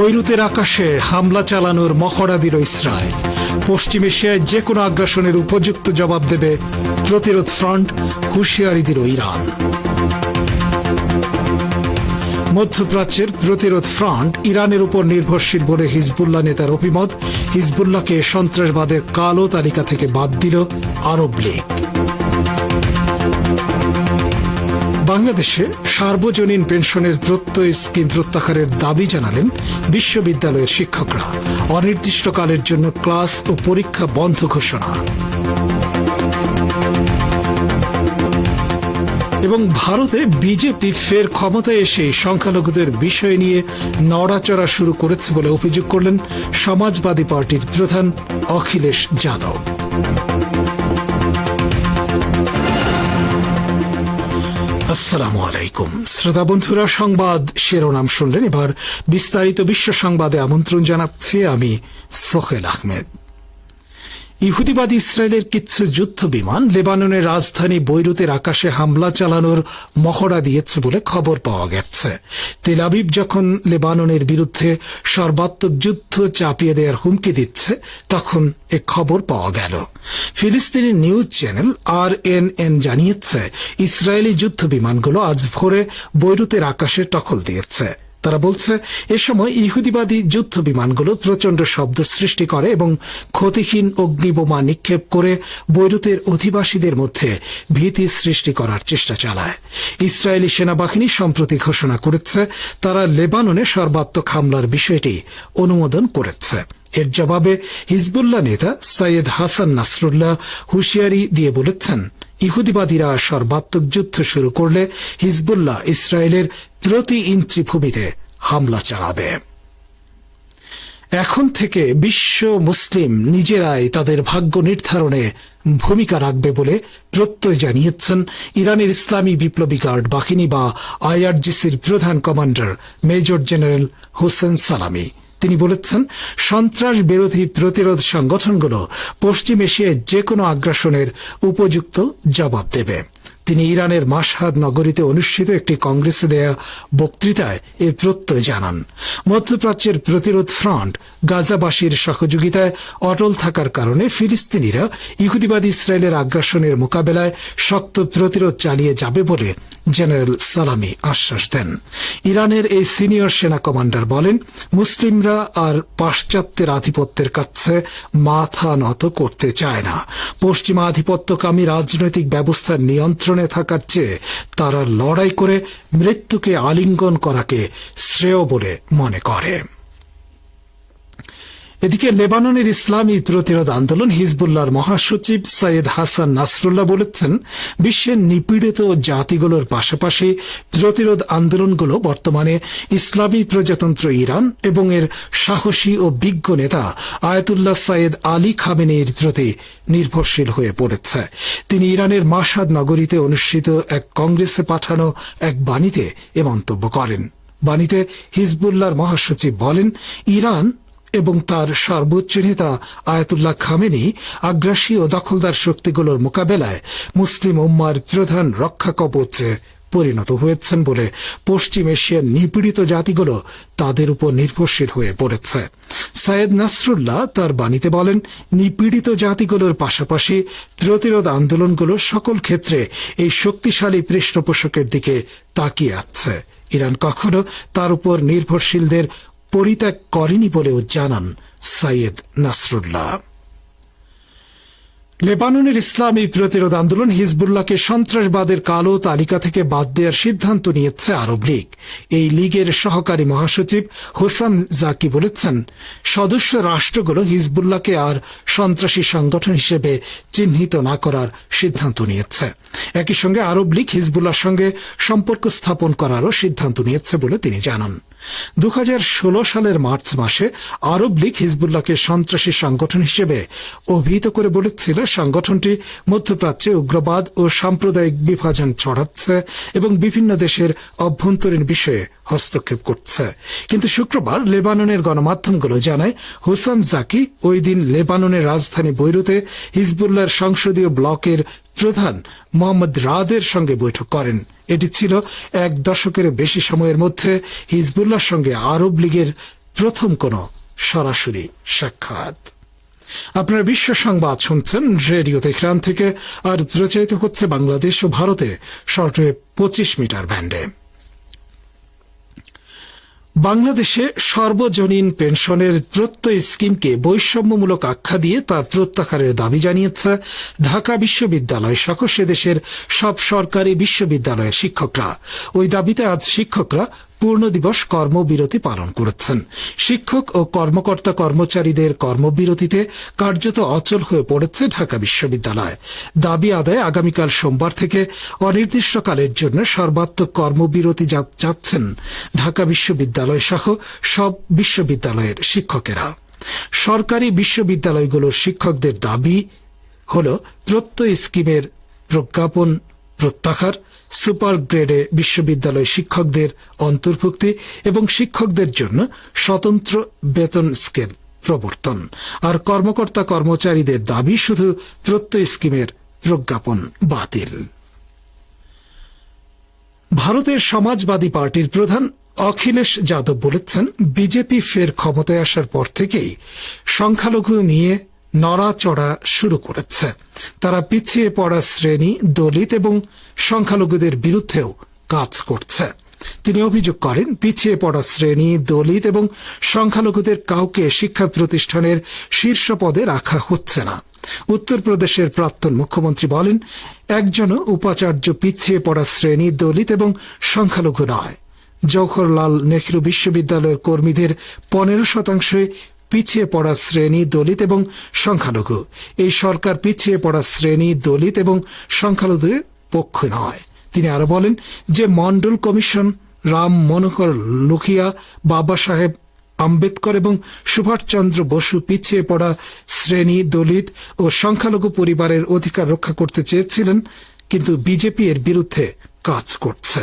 বৈরুতের আকাশে হামলা চালানোর মহড়া দিল ইসরায়েল। পশ্চিম এশিয়ায় যে কোনো আগ্রাসনের উপযুক্ত জবাব দেবে প্রতিরোধ ফ্রন্ট, হুঁশিয়ারি দিল ইরান। মধ্যপ্রাচ্যের প্রতিরোধ ফ্রন্ট ইরানের উপর নির্ভরশীল বলে হিজবুল্লাহ নেতার অভিমত। হিজবুল্লাহকে সন্ত্রাসবাদের কালো তালিকা থেকে বাদ দিল আরব লীগ। বাংলাদেশে সার্বজনীন পেনশনের প্রত্যয় স্কিম প্রত্যাহারের দাবি জানালেন বিশ্ববিদ্যালয়ের শিক্ষকরা। অনির্দিষ্টকালের জন্য ক্লাস ও পরীক্ষা বন্ধ ঘোষণা। এবং ভারতে বিজেপি ফের ক্ষমতায় এসে সংখ্যালঘুদের বিষয় নিয়ে নড়াচড়া শুরু করেছে বলে অভিযোগ করলেন সমাজবাদী পার্টির প্রধান অখিলেশ যাদব। আসসালামু আলাইকুম। শ্রোতা বন্ধুরা, সংবাদ শিরোনাম শুনলেন। এবার বিস্তারিত বিশ্ব সংবাদে আমন্ত্রণ জানাচ্ছি আমি সোহেল আহমেদ। ইহুদিবাদী ইসরায়েলের কিছু যুদ্ধ বিমান লেবাননের রাজধানী বৈরুতের আকাশে হামলা চালানোর মহড়া দিয়েছে বলে খবর পাওয়া গেছে। তেলাবিব যখন লেবাননের বিরুদ্ধে সর্বাত্মক যুদ্ধ চাপিয়ে দেওয়ার হুমকি দিচ্ছে, তখন এ খবর পাওয়া গেল। ফিলিস্তিনি news channel R N N জানিয়েছে, ইসরায়েলি যুদ্ধ বিমানগুলো আজ ভোরে বৈরুতের আকাশে টকল দিয়েছে। তারা বলছে, এ সময় ইহুদিবাদী যুদ্ধ বিমানগুলো প্রচণ্ড শব্দ সৃষ্টি করে এবং ক্ষতিহীন অগ্নিবোমা নিক্ষেপ করে বৈরুতের অধিবাসীদের মধ্যে ভীতি সৃষ্টি করার চেষ্টা চালায়। ইসরায়েলি সেনাবাহিনী সম্প্রতি ঘোষণা করেছে, তারা লেবাননে সর্বাত্মক হামলার বিষয়টি অনুমোদন করেছে। এর জবাবে হিজবুল্লাহ নেতা সৈয়দ হাসান নাসরুল্লাহ হুঁশিয়ারি দিয়ে বলেছেন, ইহুদিবাদীরা সর্বাত্মক যুদ্ধ শুরু করলে হিজবুল্লাহ ইসরায়েলের প্রতি ইঞ্চি ভূমিতে হামলা চালাবে। এখন থেকে বিশ্ব মুসলিম নিজেরাই তাদের ভাগ্য নির্ধারণে ভূমিকা রাখবে বলে প্রত্যয় জানিয়েছেন ইরানের ইসলামী বিপ্লবী গার্ড বাহিনী বা আইআরজিসির প্রধান কমান্ডার মেজর জেনারেল হোসেন সালামি। তিনি বলেছেন, সন্ত্রাস বিরোধী প্রতিরোধ সংগঠনগুলো পশ্চিম এশিয়ায় যে কোনো আগ্রাসনের উপযুক্ত জবাব দেবে। তিনি ইরানের মাসহাদ নগরীতে অনুষ্ঠিত একটি কংগ্রেসে দেয়া বক্তৃতায় এ প্রত্যয় জানান। মধ্যপ্রাচ্যের প্রতিরোধ ফ্রন্ট গাজাবাসীর সহযোগিতায় অটল থাকার কারণে ফিলিস্তিনিরা ইহুদিবাদী ইসরায়েলের আগ্রাসনের মোকাবেলায় শক্ত প্রতিরোধ চালিয়ে যাবে বলে জেনারেল সালামি আশ্বাস দেন। ইরানের এই সিনিয়র সেনা কমান্ডার বলেন, মুসলিমরা আর পাশ্চাত্যের আধিপত্যের কাছে মাথা নত করতে চায় না। পশ্চিমা আধিপত্যকামী রাজনৈতিক ব্যবস্থার নিয়ন্ত্রণে থাকার চেয়ে তারা লড়াই করে মৃত্যুকে আলিঙ্গন করাকে শ্রেয় বলে মনে করে। এদিকে লেবাননের ইসলামী প্রতিরোধ আন্দোলন হিজবুল্লাহর মহাসচিব সৈয়দ হাসান নাসরুল্লাহ বলেছেন, বিশ্বের নিপীড়িত জাতিগুলোর পাশাপাশি প্রতিরোধ আন্দোলনগুলো বর্তমানে ইসলামী প্রজাতন্ত্র ইরান এবং এর সাহসী ও বিজ্ঞ নেতা আয়াতুল্লাহ সৈয়দ আলী খামেনির প্রতি নির্ভরশীল হয়ে পড়েছে। তিনি ইরানের মাসাদ নগরীতে অনুষ্ঠিত এক কংগ্রেসে পাঠানো এক বাণীতে এ মন্তব্য করেন। বাণীতে হিজবুল্লাহর মহাসচিব বলেন, ইরান এবং তার সর্বোচ্চ নেতা আয়াতুল্লাহ খামেনি আগ্রাসী ও দখলদার শক্তিগুলোর মোকাবেলায় মুসলিম উম্মার প্রধান রক্ষা কবচে পরিণত হয়েছেন বলে পশ্চিম এশিয়ার নিপীড়িত জাতিগুলো তাদের উপর নির্ভরশীল হয়ে পড়েছে। সায়েদ নাসরুল্লাহ তার বাণীতে বলেন, নিপীড়িত জাতিগুলোর পাশাপাশি প্রতিরোধ আন্দোলনগুলো সকল ক্ষেত্রে এই শক্তিশালী পৃষ্ঠপোষকের দিকে তাকিয়ে আছে। ইরান কখনো তার উপর নির্ভরশীলদের পরিত্যাগ করেনি বলেও জানান সাইয়েদ নাসরুল্লাহ। লেবাননের ইসলামী প্রতিরোধ আন্দোলন হিজবুল্লাহকে সন্ত্রাসবাদের কালো তালিকা থেকে বাদ দেওয়ার সিদ্ধান্ত নিয়েছে আরব লীগ। এই লীগের সহকারী মহাসচিব হোসাম জাকি বলেছেন, সদস্য রাষ্ট্রগুলো হিজবুল্লাহকে আর সন্ত্রাসী সংগঠন হিসেবে চিহ্নিত না করার সিদ্ধান্ত নিয়েছে। একই সঙ্গে আরব লীগ হিজবুল্লাহর সঙ্গে সম্পর্ক স্থাপন করারও সিদ্ধান্ত নিয়েছে বলে তিনি জানান। দু হাজার ষোলো সালের মার্চ মাসে আরব লীগ হিজবুল্লাহকে সন্ত্রাসী সংগঠন হিসেবে অভিহিত করে বলেছিল, সংগঠনটি মধ্যপ্রাচ্যে উগ্রবাদ ও সাম্প্রদায়িক বিভাজন ছড়াচ্ছে এবং বিভিন্ন দেশের অভ্যন্তরীণ বিষয়ে হস্তক্ষেপ করছে। কিন্তু শুক্রবার লেবাননের গণমাধ্যমগুলো জানায় হোসাম জাকি ওই দিন লেবাননের রাজধানী বৈরুতে হিজবুল্লাহর সংসদীয় ব্লকের প্রধান মোহাম্মদ রাদের সঙ্গে বৈঠক করেন। এটি ছিল এক দশকের বেশি সময়ের মধ্যে হিজবুল্লাহর সঙ্গে আরব লীগের প্রথম কোন সরাসরি সাক্ষাৎ। আপনার বিশ্ব সংবাদ শুনছেন রেডিও তেহরান থেকে। আর প্রচারিত হচ্ছে বাংলাদেশ ও ভারতে শর্টওয়েভ পঁচিশ মিটার ব্যান্ডে। বাংলাদেশে সর্বজনীন পেনশনের প্রত্যয় স্কিমকে বৈষম্যমূলক আখ্যা দিয়ে তার প্রত্যাহারের দাবি জানিয়েছে ঢাকা বিশ্ববিদ্যালয় সহ দেশের সব সরকারি বিশ্ববিদ্যালয়ের শিক্ষকরা। ওই দাবিতে আজ শিক্ষকরা পূর্ণ দিবস কর্মবিরতি পালন করেছেন। শিক্ষক ও কর্মকর্তা কর্মচারীদের কর্মবিরতিতে কার্যত অচল হয়ে পড়েছে ঢাকা বিশ্ববিদ্যালয়। দাবি আদায় আগামীকাল সোমবার থেকে অনির্দিষ্টকালের জন্য সর্বাত্মক কর্মবিরতি যাচ্ছেন ঢাকা বিশ্ববিদ্যালয় সহ সব বিশ্ববিদ্যালয়ের শিক্ষকেরা। সরকারি বিশ্ববিদ্যালয়গুলোর শিক্ষকদের দাবি হল, প্রত্যয় স্কিমের প্রজ্ঞাপন প্রত্যাহার সুপার গ্রেডে বিশ্ববিদ্যালয় শিক্ষকদের অন্তর্ভুক্তি এবং শিক্ষকদের জন্য স্বতন্ত্র বেতন স্কেল প্রবর্তন। আর কর্মকর্তা কর্মচারীদের দাবি, শুধু প্রত্যয় স্কিমের প্রজ্ঞাপন বাতিল। ভারতের সমাজবাদী পার্টির প্রধান অখিলেশ যাদব বলেছেন, বিজেপি ফের ক্ষমতায় আসার পর থেকেই সংখ্যালঘু নিয়ে নড়াচড়া শুরু করেছে। তারা পিছিয়ে পড়া শ্রেণি, দলিত এবং সংখ্যালঘুদের বিরুদ্ধেও কাজ করছে। তিনি অভিযোগ করেন, পিছিয়ে পড়া শ্রেণি, দলিত এবং সংখ্যালঘুদের কাউকে শিক্ষা প্রতিষ্ঠানের শীর্ষ পদে রাখা হচ্ছে না। উত্তরপ্রদেশের প্রাক্তন মুখ্যমন্ত্রী বলেন, একজনও উপাচার্য পিছিয়ে পড়া শ্রেণি, দলিত এবং সংখ্যালঘু নয়। জওহরলাল নেহরু বিশ্ববিদ্যালয়ের কর্মীদের পনেরো শতাংশে পিছিয়ে পড়া শ্রেণি, দলিত এবং সংখ্যালঘু। এই সরকার পিছিয়ে পড়া শ্রেণি, দলিত এবং সংখ্যালঘুদের পক্ষ নয়। তিনি আরও বলেন যে মন্ডল কমিশন রাম মনোহর লুকিয়া বাবা সাহেব আম্বেদকর এবং সুভাষচন্দ্র বসু পিছিয়ে পড়া শ্রেণি, দলিত ও সংখ্যালঘু পরিবারের অধিকার রক্ষা করতে চেয়েছিলেন, কিন্তু বিজেপি এর বিরুদ্ধে কাজ করছে।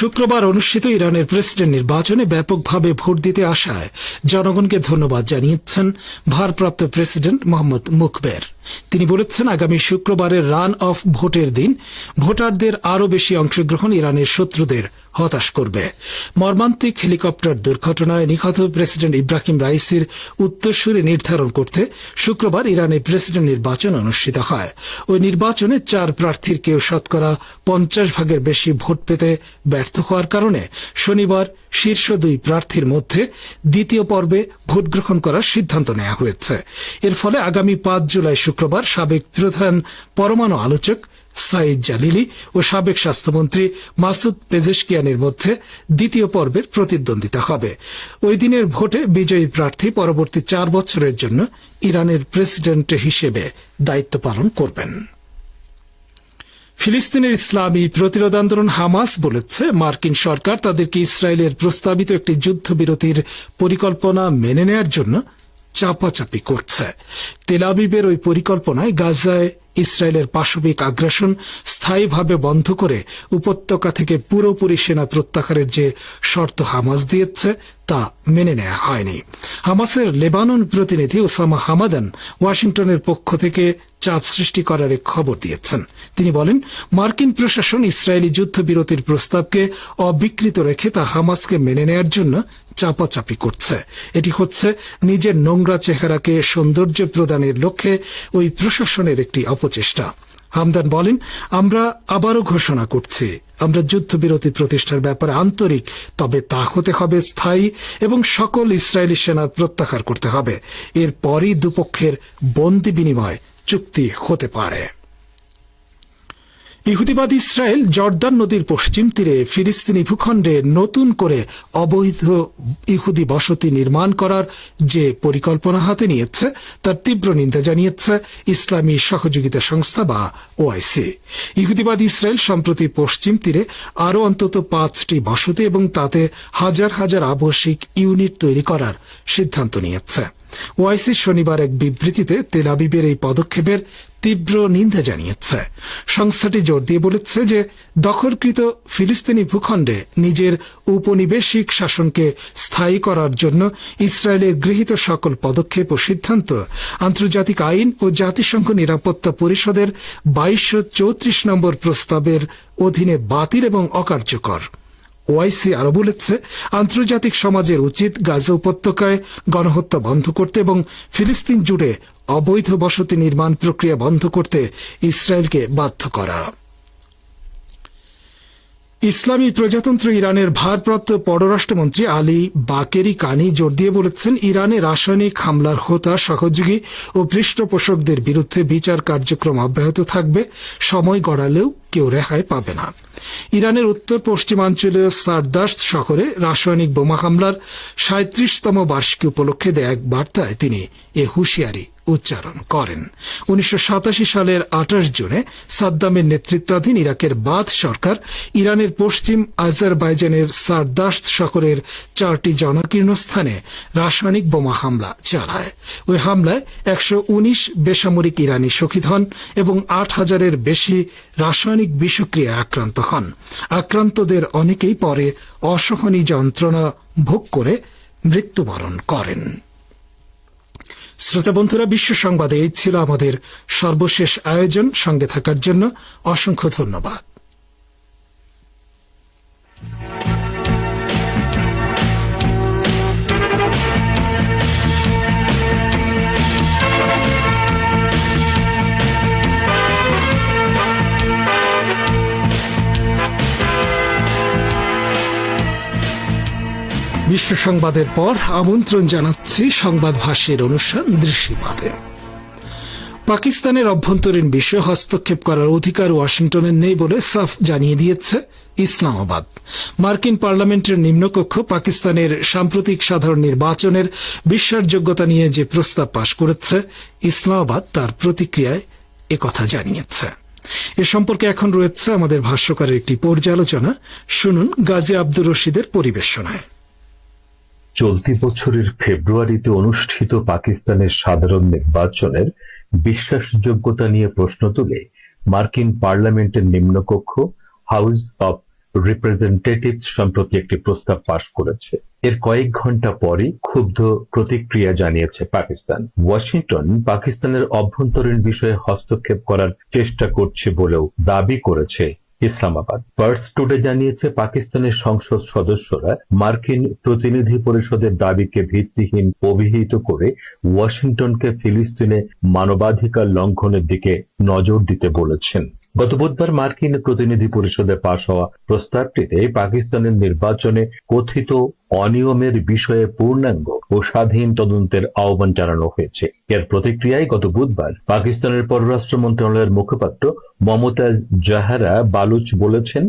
শুক্রবার অনুষ্ঠিত ইরানের প্রেসিডেন্ট নির্বাচনে ব্যাপকভাবে ভোট দিতে আসায় জনগণকে ধন্যবাদ জানিয়েছেন ভারপ্রাপ্ত প্রেসিডেন্ট মোহাম্মদ মুকবের তিনি বলেছেন, আগামী শুক্রবারের রান অফ ভোটের দিন ভোটারদের আরও বেশি অংশগ্রহণ ইরানের শত্রুদের হতাশ করবে। মর্মান্তিক হেলিকপ্টার দুর্ঘটনায় নিহত প্রেসিডেন্ট ইব্রাহিম রাইসির উত্তরসূরি নির্ধারণ করতে শুক্রবার ইরানে প্রেসিডেন্ট নির্বাচন অনুষ্ঠিত হয়। ওই নির্বাচনে চার প্রার্থীর কেউ শতকরা পঞ্চাশ ভাগের বেশি ভোট পেতে ব্যর্থ হওয়ার কারণে শনিবার শীর্ষ দুই প্রার্থীর মধ্যে দ্বিতীয় পর্বে ভোট গ্রহণ করার সিদ্ধান্ত নেওয়া হয়েছে। এর ফলে আগামী পাঁচ জুলাই শুক্রবার সাবেক প্রধান পরমাণু আলোচক সাইদ জালিলি ও সাবেক স্বাস্থ্যমন্ত্রী মাসুদ পেজেশকিয়ানের মধ্যে দ্বিতীয় পর্বের প্রতিদ্বন্দ্বিতা হবে। ওই দিনের ভোটে বিজয়ী প্রার্থী পরবর্তী চার বছরের জন্য ইরানের প্রেসিডেন্ট হিসেবে দায়িত্ব পালন করবেন। ফিলিস্তিনের ইসলামী প্রতিরোধ আন্দোলন হামাস বলেছে, মার্কিন সরকার তাদেরকে ইসরায়েলের প্রস্তাবিত একটি যুদ্ধবিরতির পরিকল্পনা মেনে নেয়ার জন্য চাপাচাপি করছে। তেলাবিবের ওই পরিকল্পনায় গাজায় ইসরায়েলের পাশবিক আগ্রাসন স্থায়ীভাবে বন্ধ করে উপত্যকা থেকে পুরোপুরি সেনা প্রত্যাহারের যে শর্ত হামাস দিয়েছে, তা মেনে নেওয়া হয়নি। হামাসের লেবানন প্রতিনিধি ওসামা হামাদান ওয়াশিংটনের পক্ষ থেকে চাপ সৃষ্টি করার এক খবর দিয়েছেন। তিনি বলেন, মার্কিন প্রশাসন ইসরায়েলি যুদ্ধবিরতির প্রস্তাবকে অবিকৃত রেখে তা হামাসকে মেনে নেয়ার জন্য চাপাচাপি করছে। এটি হচ্ছে নিজের নোংরা চেহারাকে সৌন্দর্য প্রদানের লক্ষ্যে ওই প্রশাসনের একটি অপচেষ্টা হামদান বলেন, আমরা আবারও ঘোষণা করছি, আমরা যুদ্ধবিরতি প্রতিষ্ঠার ব্যাপারে আন্তরিক, তবে তা হতে হবে স্থায়ী এবং সকল ইসরায়েলি সেনা প্রত্যাহার করতে হবে। এরপরই দুপক্ষের বন্দি বিনিময় চুক্তি হতে পারে। ইহুদিবাদ ইসরায়েল জর্দান নদীর পশ্চিম তীরে ফিলিস্তিনি ভূখণ্ডে নতুন করে অবৈধ ইহুদি বসতি নির্মাণ করার যে পরিকল্পনা হাতে নিয়েছে, তার তীব্র নিন্দা জানিয়েছে ইসলামী সহযোগিতা সংস্থা বা ওআইসি। ইহুদিবাদ ইসরায়েল সম্প্রতি পশ্চিম তীরে আরও অন্তত পাঁচটি বসতি এবং তাতে হাজার হাজার আবশ্যিক ইউনিট তৈরি করার সিদ্ধান্ত নিয়েছে। ওআইসি শনিবার এক বিবৃতিতে তেলাবিবের এই পদক্ষেপের তীব্র নিন্দা জানিয়েছে। সংস্থাটি জোর দিয়ে বলেছে যে, দখলকৃত ফিলিস্তিনি ভূখণ্ডে নিজের উপনিবেশিক শাসনকে স্থায়ী করার জন্য ইসরায়েলের গৃহীত সকল পদক্ষেপ ও সিদ্ধান্ত আন্তর্জাতিক আইন ও জাতিসংঘ নিরাপত্তা পরিষদের বাইশশো চৌত্রিশ নম্বর প্রস্তাবের অধীনে বাতিল এবং অকার্যকর। ওআইসি আরও বলেছে, আন্তর্জাতিক সমাজের উচিত গাজা উপত্যকায় গণহত্যা বন্ধ করতে এবং ফিলিস্তিন জুড়ে অবৈধ বসতি নির্মাণ প্রক্রিয়া বন্ধ করতে ইসরায়েলকে বাধ্য করা। ইসলামী প্রজাতন্ত্র ইরানের ভারপ্রাপ্ত পররাষ্ট্রমন্ত্রী আলী বাকেরি কানি জোর দিয়ে বলেছেন, ইরানে রাসায়নিক হামলার হোতা সহযোগী ও পৃষ্ঠপোষকদের বিরুদ্ধে বিচার কার্যক্রম অব্যাহত থাকবে, সময় গড়ালেও কেউ রেহাই পাবে না। ইরানের উত্তর পশ্চিমাঞ্চলীয় সারদাস্ত শহরে রাসায়নিক বোমা হামলার সাঁত্রিশতম বার্ষিকী উপলক্ষে দেয়া এক বার্তায় তিনি এ হুঁশিয়ারি উচ্চারণ করেন। উনিশশো সাতাশি সালের আঠাশ জুনে সাদ্দামের নেতৃত্বাধীন ইরাকের বাদ সরকার ইরানের পশ্চিম আজারবাইজানের সারদাস্ত শহরের চারটি জনাকীর্ণ স্থানে রাসায়নিক বোমা হামলা চালায়। ওই হামলায় একশো উনিশ বেসামরিক ইরানি শহীদ হন এবং আট হাজারের বেশি রাসায়নিক বিষক্রিয়া আক্রান্ত হন। আক্রান্তদের অনেকেই পরে অসহনীয় যন্ত্রণা ভোগ করে মৃত্যুবরণ করেন। শ্রোতা বন্ধুরা বিশ্ব সংবাদে এই ছিল আমাদের সর্বশেষ আয়োজন। সঙ্গে থাকার জন্য অসংখ্য ধন্যবাদ। বিশ্ব সংবাদের পর আমন্ত্রণ জানাচ্ছি সংবাদ ভাষ্যের অনুষ্ঠান দৃশ্যবাদে পাকিস্তানের অভ্যন্তরীণ বিষয়ে হস্তক্ষেপ করার অধিকার ওয়াশিংটনের নেই বলে সাফ জানিয়ে দিয়েছে ইসলামাবাদ। মার্কিন পার্লামেন্টের নিম্নকক্ষ পাকিস্তানের সাম্প্রতিক সাধারণ নির্বাচনের বিশ্বাসযোগ্যতা নিয়ে যে প্রস্তাব পাশ করেছে, ইসলামাবাদ তার প্রতিক্রিয়ায় একথা জানিয়েছে। এ সম্পর্কে এখন রয়েছে আমাদের ভাষ্যকারের একটি পর্যালোচনা। শুনুন গাজী আব্দুর রশিদের পরিবেশনায়। চলতি বছরের ফেব্রুয়ারিতে অনুষ্ঠিত পাকিস্তানের সাধারণ নির্বাচনের বিশ্বাসযোগ্যতা নিয়ে প্রশ্ন তুলে মার্কিন পার্লামেন্টের নিম্নকক্ষ হাউস অব রিপ্রেজেন্টেটিভস সম্প্রতি একটি প্রস্তাব পাশ করেছে। এর কয়েক ঘণ্টা পরে ক্ষুব্ধ প্রতিক্রিয়া জানিয়েছে পাকিস্তান। ওয়াশিংটন পাকিস্তানের অভ্যন্তরীণ বিষয়ে হস্তক্ষেপ করার চেষ্টা করছে বলেও দাবি করেছে ইসলামাবাদ। পার্স টুডে জানিয়েছে পাকিস্তানের সংসদ সদস্যরা মার্কিন প্রতিনিধি পরিষদের দাবিকে ভিত্তিহীন অভিহিত করে ওয়াশিংটনকে ফিলিস্তিনে মানবাধিকার লঙ্ঘনের দিকে নজর দিতে বলেছেন। গত বুধবার মার্কিন প্রতিনিধি পরিষদে পাশ হওয়া প্রস্তাবটিতে পাকিস্তানের নির্বাচনে কথিত অনিয়মের বিষয়ে পূর্ণাঙ্গ ও স্বাধীন তদন্তের আহ্বান জানানো হয়েছে। এর প্রতিক্রিয়ায় গত বুধবার পাকিস্তানের পররাষ্ট্র মন্ত্রণালয়ের মুখপাত্র মমতাজ জাহারা বালুচ বলেছেন,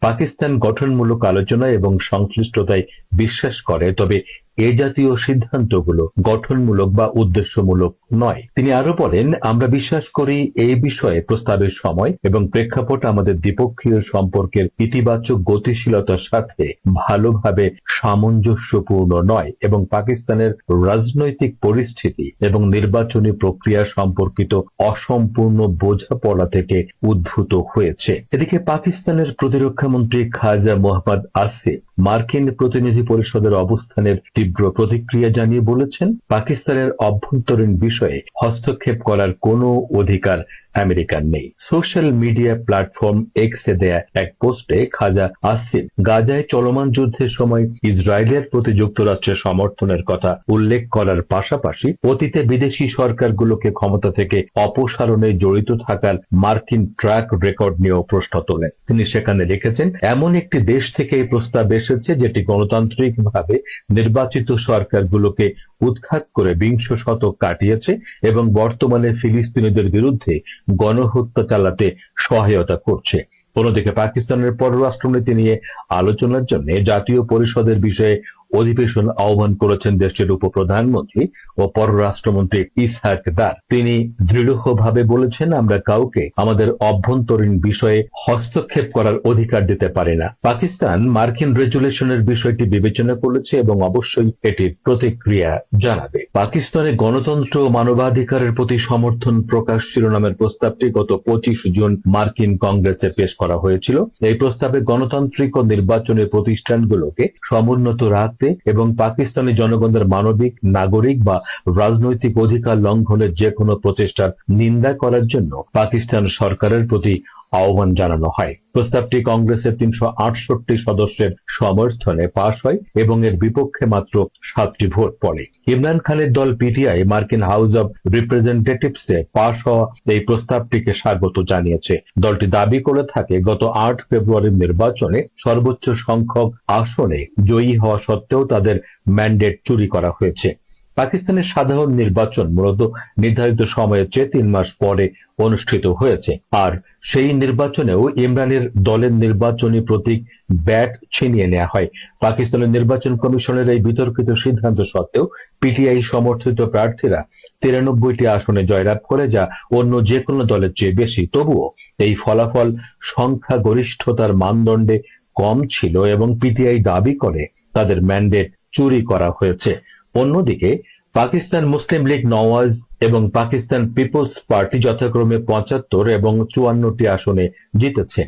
পাকিস্তান গঠনমূলক আলোচনা এবং সংশ্লিষ্টতায় বিশ্বাস করে, তবে এ জাতীয় সিদ্ধান্তগুলো গঠনমূলক বা উদ্দেশ্যমূলক নয়। তিনি আরও বলেন, আমরা বিশ্বাস করি এই বিষয়ে প্রস্তাবের সময় এবং প্রেক্ষাপট আমাদের দ্বিপক্ষীয় সম্পর্কের ইতিবাচক গতিশীলতার সাথে ভালোভাবে সামঞ্জস্যপূর্ণ নয় এবং পাকিস্তানের রাজনৈতিক পরিস্থিতি এবং নির্বাচনী প্রক্রিয়া সম্পর্কিত অসম্পূর্ণ বোঝাপড়া থেকে উদ্ভূত হয়েছে। এদিকে পাকিস্তানের প্রতিরক্ষা মন্ত্রী খাজা মোহাম্মদ আসিফ মার্কিন প্রতিনিধি পরিষদের অবস্থানের তীব্র প্রতিক্রিয়া জানিয়ে বলেছেন পাকিস্তানের অভ্যন্তরীণ বিষয়ে হস্তক্ষেপ করার কোনো অধিকার আমেরিকার নেই। সোশ্যাল মিডিয়া প্ল্যাটফর্ম এক্সে দেয়া এক পোস্টে খাজা আসিফ গাজায় চলমান যুদ্ধের সময় ইসরায়েলের প্রতি যুক্তরাষ্ট্রের সমর্থনের কথা উল্লেখ করার পাশাপাশি অতীতে বিদেশি সরকারগুলোকে ক্ষমতা থেকে অপসারণে জড়িত থাকার মার্কিন ট্র্যাক রেকর্ড নিয়েও প্রশ্ন তোলেন। তিনি সেখানে লিখেছেন, এমন একটি দেশ থেকে এই প্রস্তাব এসেছে যেটি গণতান্ত্রিকভাবে নির্বাচিত সরকারগুলোকে উৎখাত করে বিংশ শতক কাটিয়েছে এবং বর্তমানে ফিলিস্তিনিদের বিরুদ্ধে গণহত্যা চালাতে সহায়তা করছে। অন্যদিকে পাকিস্তানের পররাষ্ট্রনীতি নিয়ে আলোচনার জন্য জাতীয় পরিষদের বিষয়ে অধিবেশন আহ্বান করেছেন দেশটির উপপ্রধানমন্ত্রী ও পররাষ্ট্রমন্ত্রী ইসহাক দার। তিনি দৃঢ়ভাবে বলেছেন, আমরা কাউকে আমাদের অভ্যন্তরীণ বিষয়ে হস্তক্ষেপ করার অধিকার দিতে পারি না। পাকিস্তান মার্কিন রেজুলেশনের বিষয়টি বিবেচনা করেছে এবং অবশ্যই এটির প্রতিক্রিয়া জানাবে। পাকিস্তানে গণতন্ত্র ও মানবাধিকারের প্রতি সমর্থন প্রকাশ শিরোনামের প্রস্তাবটি গত পঁচিশ জুন মার্কিন কংগ্রেসে পেশ করা হয়েছিল। এই প্রস্তাবে গণতান্ত্রিক ও নির্বাচনের প্রতিষ্ঠানগুলোকে সমুন্নত রাখতে এবং পাকিস্তানি জনগণের মানবিক, নাগরিক বা রাজনৈতিক অধিকার লঙ্ঘনের যে কোনো প্রচেষ্টার নিন্দা করার জন্য পাকিস্তান সরকারের প্রতি আহ্বান জানানো হয়। প্রস্তাবটি কংগ্রেসের তিনশো আটষট্টি সদস্যের সমর্থনে পাশ হয় এবং এর বিপক্ষে মাত্র সাতটি ভোট পড়ে। ইমরান খানের দল পিটিআই, মার্কিন হাউস অব রিপ্রেজেন্টেটিভসে পাশ হওয়া এই প্রস্তাবটিকে স্বাগত জানিয়েছে। দলটি দাবি করে থাকে, গত আট ফেব্রুয়ারির নির্বাচনে সর্বোচ্চ সংখ্যক আসনে জয়ী হওয়া সত্ত্বেও তাদের ম্যান্ডেট চুরি করা হয়েছে। পাকিস্তানের সাধারণ নির্বাচন মূলত নির্ধারিত সময়ের চেয়ে তিন মাস পরে অনুষ্ঠিত হয়েছে। আর সেই নির্বাচনেও ইমরানের দলের নির্বাচনী প্রতীক ব্যাট ছিনিয়ে নেওয়া হয়। পাকিস্তানের নির্বাচন কমিশনের এই বিতর্কিত সিদ্ধান্ত সত্ত্বেও পিটিআই সমর্থিত প্রার্থীরা তিরানব্বইটি আসনে জয়লাভ করে যা অন্য যে কোনো দলের চেয়ে বেশি। তবুও এই ফলাফল সংখ্যাগরিষ্ঠতার মানদণ্ডে কম ছিল এবং পিটিআই দাবি করে তাদের ম্যান্ডেট চুরি করা হয়েছে। অন্যদিকে, পাকিস্তান মুসলিম লীগ নওয়াজ এবং পাকিস্তান পিপলস পার্টি যথাক্রমে পঁচাত্তর এবং চুয়ান্নটি আসনে জিতেছে।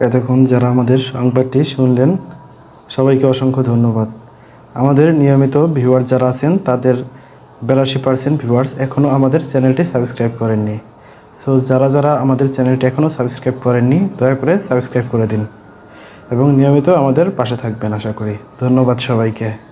এতক্ষণ যারা আমাদের সংবাদটি শুনলেন, সবাইকে অসংখ্য ধন্যবাদ। আমাদের নিয়মিত ভিউয়ার যারা আছেন, তাদের বিরাশি পার্সেন্ট ভিউয়ার্স এখনও আমাদের চ্যানেলটি সাবস্ক্রাইব করেননি। সো যারা যারা আমাদের চ্যানেলটি এখনও সাবস্ক্রাইব করেননি, দয়া করে সাবস্ক্রাইব করে দিন। এবং নিয়মিত আমাদের পাশে থাকবেন, আশা করি। ধন্যবাদ সবাইকে।